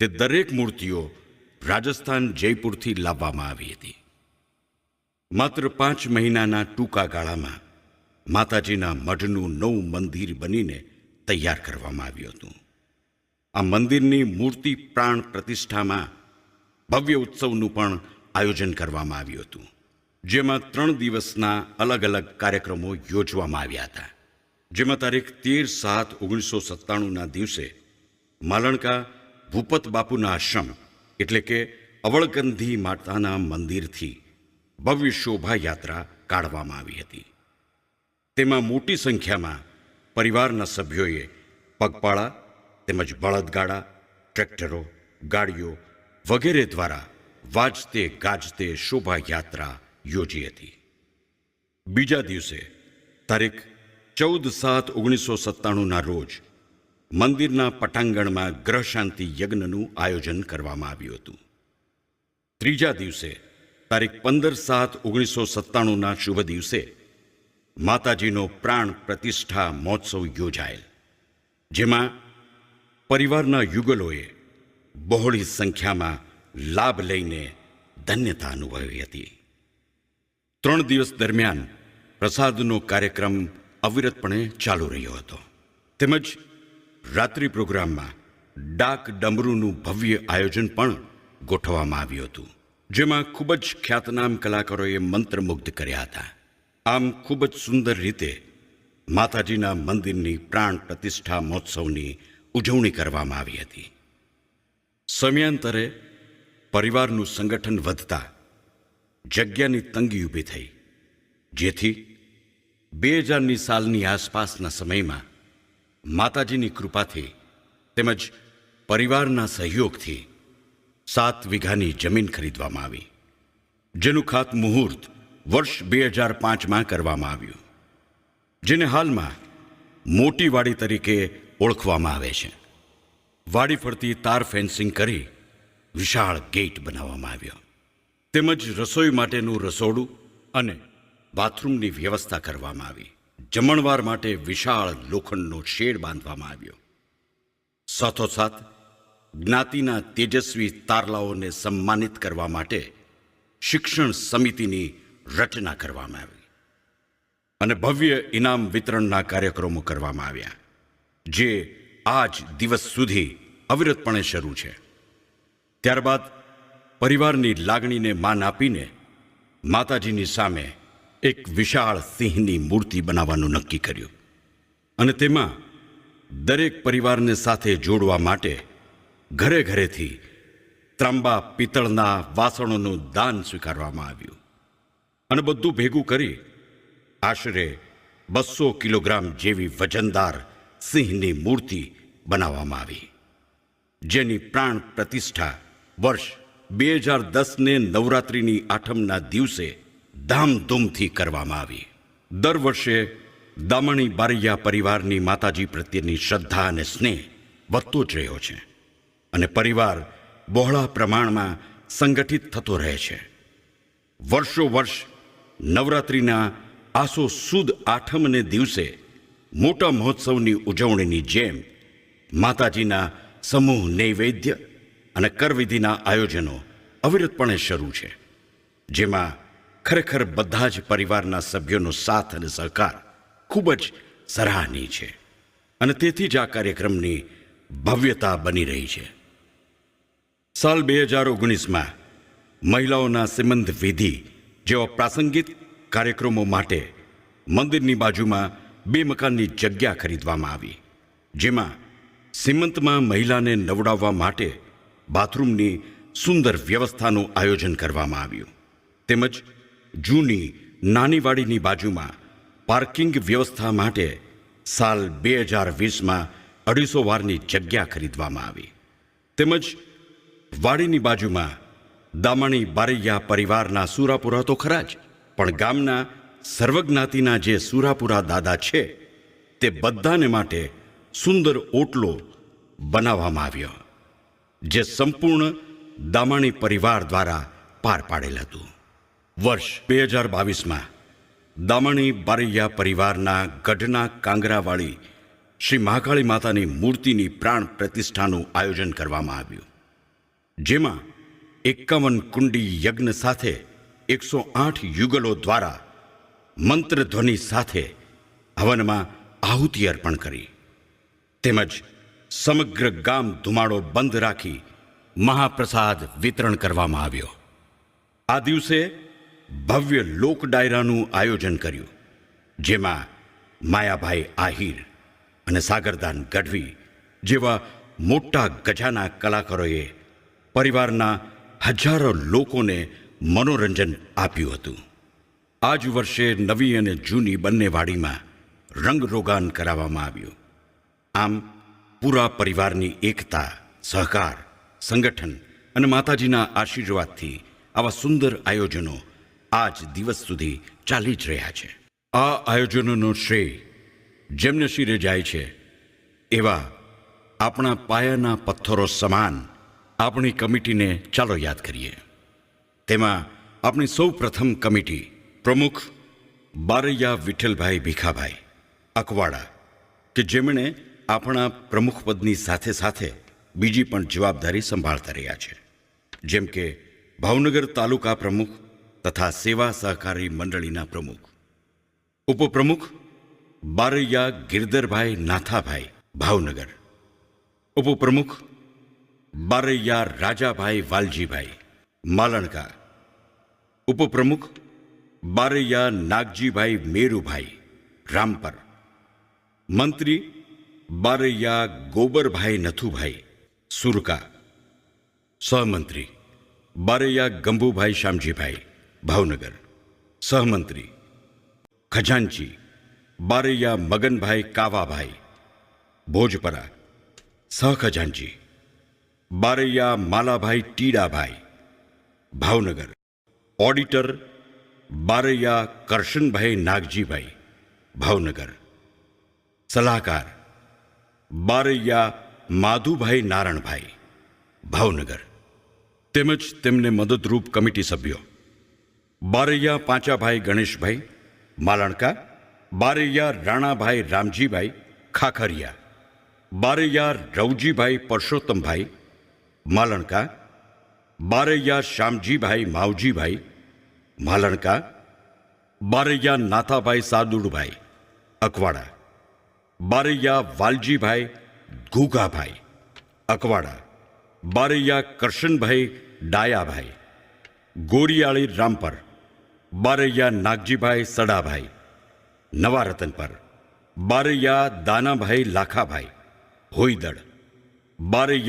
તે દરેક મૂર્તિઓ રાજસ્થાન જયપુરથી લાવવામાં આવી હતી. માત્ર પાંચ મહિનાના ટૂંકા ગાળામાં માતાજીના મઢનું નવું મંદિર બનીને તૈયાર કરવામાં આવ્યું હતું. આ મંદિરની મૂર્તિ પ્રાણ પ્રતિષ્ઠામાં ભવ્ય ઉત્સવનું પણ આયોજન કરવામાં આવ્યું હતું, જેમાં ત્રણ દિવસના અલગ અલગ કાર્યક્રમો યોજવામાં આવ્યા હતા. જેમાં તારીખ તેર સાત ઓગણીસો સત્તાણુંના દિવસે માલણકા ભૂપત બાપુના આશ્રમ, એટલે કે અવળગંધી માતાના મંદિરથી ભવ્ય શોભાયાત્રા કાઢવામાં આવી હતી. તેમાં મોટી સંખ્યામાં પરિવારના સભ્યોએ પગપાળા તેમજ બળદગાડા, ટ્રેક્ટરો, ગાડીઓ વગેરે દ્વારા વાજતે ગાજતે શોભાયાત્રા યોજી હતી. બીજા દિવસે તારીખ ચૌદ સાત ઓગણીસો સત્તાણુંના રોજ મંદિરના પટાંગણમાં ગ્રહ શાંતિ યજ્ઞનું આયોજન કરવામાં આવ્યું હતું. ત્રીજા દિવસે, તારીખ પંદર સાત ઓગણીસો સત્તાણુંના શુભ દિવસે, માતાજીનો પ્રાણ પ્રતિષ્ઠા મહોત્સવ યોજાયેલ, જેમાં પરિવારના યુગલોએ બહોળી સંખ્યામાં લાભ લઈને ધન્યતા અનુભવી હતી. ત્રણ દિવસ દરમિયાન પ્રસાદનો કાર્યક્રમ અવિરતપણે ચાલુ રહ્યો હતો. તેમજ રાત્રિ પ્રોગ્રામમાં ડાક ડમરૂનું ભવ્ય આયોજન પણ ગોઠવવામાં આવ્યું હતું, જેમાં ખૂબ જ ખ્યાતનામ કલાકારોએ મંત્રમુગ્ધ કર્યા હતા. આમ ખૂબ જ સુંદર રીતે માતાજીના મંદિરની પ્રાણ પ્રતિષ્ઠા મહોત્સવની ઉજવણી કરવામાં આવી હતી. સમયાંતરે પરિવારનું સંગઠન વધતા જગ્યાની તંગી ઊભી થઈ, જેથી બે હજારની સાલની આસપાસના સમયમાં માતાજીની કૃપાથી તેમજ પરિવારના સહયોગથી સાત વીઘાની જમીન ખરીદવામાં આવી, જેનું ખાત મુહૂર્ત વર્ષ બે હજાર પાંચમાં કરવામાં આવ્યું, જેને હાલમાં મોટી વાડી તરીકે ઓળખવામાં આવે છે. વાડી ફરતી તાર ફેન્સિંગ કરી વિશાળ ગેટ બનાવવામાં આવ્યો. તેમજ રસોઈ માટેનું રસોડું અને બાથરૂમની વ્યવસ્થા કરવામાં આવી. જમણવાર માટે વિશાળ લોખંડનો શેડ બાંધવામાં આવ્યો. સાથોસાથ, જ્ઞાતિના તેજસ્વી તારલાઓને સન્માનિત કરવા માટે શિક્ષણ સમિતિની રચના કરવામાં આવી અને ભવ્ય ઇનામ વિતરણના કાર્યક્રમો કરવામાં આવ્યા, જે આજ દિવસ સુધી અવિરતપણે શરૂ છે. ત્યારબાદ પરિવારની લાગણીને માન આપીને માતાજીની સામે એક વિશાળ સિંહની મૂર્તિ બનાવવાનું નક્કી કર્યું. અને તેમાં દરેક પરિવારને સાથે જોડવા માટે ઘરે ઘરેથી ત્રાંબા પિત્તળના વાસણોનું દાન સ્વીકારવામાં આવ્યું. અને બધું ભેગું કરી આશરે બસો કિલોગ્રામ જેવી વજનદાર સિંહની મૂર્તિ બનાવવામાં આવી. જેની પ્રાણ પ્રતિષ્ઠા વર્ષ બે હજાર દસને નવરાત્રિની આઠમના દિવસે ધામધૂમથી કરવામાં આવી. દર વર્ષે દામણી બારૈયા પરિવારની માતાજી પ્રત્યેની શ્રદ્ધા અને સ્નેહ વધતો જ રહ્યો છે અને પરિવાર બહોળા પ્રમાણમાં સંગઠિત થતો રહે છે. વર્ષો વર્ષ નવરાત્રિના આસો સુદ આઠમને દિવસે મોટા મહોત્સવની ઉજવણીની જેમ માતાજીના સમૂહ નૈવેદ્ય અને કરવિધિના આયોજનો અવિરતપણે શરૂ છે, જેમાં ખરેખર બધા જ પરિવારના સભ્યોનો સાથ અને સહકાર ખૂબ જ સરાહનીય છે અને તેથી જ આ કાર્યક્રમની ભવ્યતા બની રહી છે. સાલ બે હજાર ઓગણીસમાં મહિલાઓના સિમંત વિધિ જેવા પ્રાસંગિક કાર્યક્રમો માટે મંદિરની બાજુમાં બે મકાનની જગ્યા ખરીદવામાં આવી, જેમાં સિમંતમાં મહિલાને નવડાવવા માટે બાથરૂમની સુંદર વ્યવસ્થાનું આયોજન કરવામાં આવ્યું. તેમજ જૂની નાની વાડીની બાજુમાં પાર્કિંગ વ્યવસ્થા માટે સાલ બે હજાર વીસમાં અઢીસો વારની જગ્યા ખરીદવામાં આવી. તેમજ વાડીની બાજુમાં દામણી બારૈયા પરિવારના સુરાપુરા તો ખરા જ, પણ ગામના સર્વજ્ઞાતિના જે સુરાપુરા દાદા છે, તે બધાને માટે સુંદર ઓટલો બનાવવામાં આવ્યો, જે સંપૂર્ણ દામાણી પરિવાર દ્વારા પાર પાડેલ હતું. વર્ષ બે હજાર બાવીસમાં દામણી બારૈયા પરિવારના ગઢના કાંગરાવાળી શ્રી મહાકાળી માતાની મૂર્તિની પ્રાણ પ્રતિષ્ઠાનું આયોજન કરવામાં આવ્યું. જેમાં એકાવન કુંડી યજ્ઞ સાથે એકસો આઠ યુગલો દ્વારા મંત્રધ્વનિ સાથે હવનમાં આહુતિ અર્પણ કરી. તેમજ સમગ્ર ગામ ધુમાડો બંધ રાખી મહાપ્રસાદ વિતરણ કરવામાં આવ્યો. આ દિવસે ભવ્ય લોક ડાયરાનું આયોજન કર્યું, જેમાં માયાભાઈ આહિર અને સાગરદાન ગઢવી જેવા મોટા ગજાના કલાકારોએ પરિવારના હજારો લોકોને મનોરંજન આપ્યું હતું. આ જ વર્ષે નવી અને જૂની બંને વાડીમાં રંગરોગાન કરાવવામાં આવ્યું. આમ પૂરા પરિવારની એકતા, સહકાર, સંગઠન અને માતાજીના આશીર્વાદથી આવા સુંદર આયોજનો આજ દિવસ સુધી ચાલી જ રહ્યા છે. આ આયોજનોનો શ્રેય જેમને શિરે જાય છે, એવા આપણા પાયાના પથ્થરો સમાન આપણી કમિટીને ચાલો યાદ કરીએ. તેમાં આપણી સૌ પ્રથમ કમિટી પ્રમુખ બારૈયા વિઠ્ઠલભાઈ ભીખાભાઈ અકવાડા કે જેમણે આપણા પ્રમુખ પદની સાથે સાથે બીજી પણ જવાબદારી સંભાળતા રહ્યા છે. જેમ કે ભાવનગર તાલુકા પ્રમુખ તથા સેવા સહકારી મંડળીના પ્રમુખ. ઉપપ્રમુખ બારૈયા ગિરધરભાઈ નાથાભાઈ, ભાવનગર. ઉપપ્રમુખ બારૈયા રાજાભાઈ વાલજીભાઈ, માલણકા. ઉપપ્રમુખ બારૈયા નાગજીભાઈ મેરુભાઈ, રામપર. મંત્રી બારૈયા ગોબરભાઈ નથુભાઈ, સુરકા. સહમંત્રી બારૈયા ગંભુભાઈ શ્યામજીભાઈ ભાવનગર સહમંત્રી ખજાનચી બારૈયા મગનભાઈ કાવાભાઈ ભોજપરા સહખજાનચી બારૈયા માલાભાઈ ટીડાભાઈ ભાવનગર ઓડિટર બારૈયા કરશનભાઈ નાગજીભાઈ ભાવનગર સલાહકાર બારૈયા માધુભાઈ નારણભાઈ ભાવનગર તેમજ તેમને મદદરૂપ કમિટી સભ્યો બારૈયા પાંચાભાઈ ગણેશભાઈ, માલણકા. બારૈયા રાણાભાઈ રામજીભાઈ, ખાખરિયા. બારૈયા રવજીભાઈ પરસોત્તમભાઈ, માલણકા. બારૈયા શ્યામજીભાઈ માવજીભાઈ, માલણકા. બારૈયા નાથાભાઈ સાદુડભાઈ, અકવાડા. બારૈયા વાલજીભાઈ ઘુઘાભાઈ, અકવાડા. બારૈયા કરશનભાઈ ડાયાભાઈ, ગોરિયાળી રામપર. બારૈયા નાગજીભાઈ સડાભાઈ નવા રતન પર. બારૈયા દાનાભાઈ લાખાભાઈ હોઈદળ બારૈયા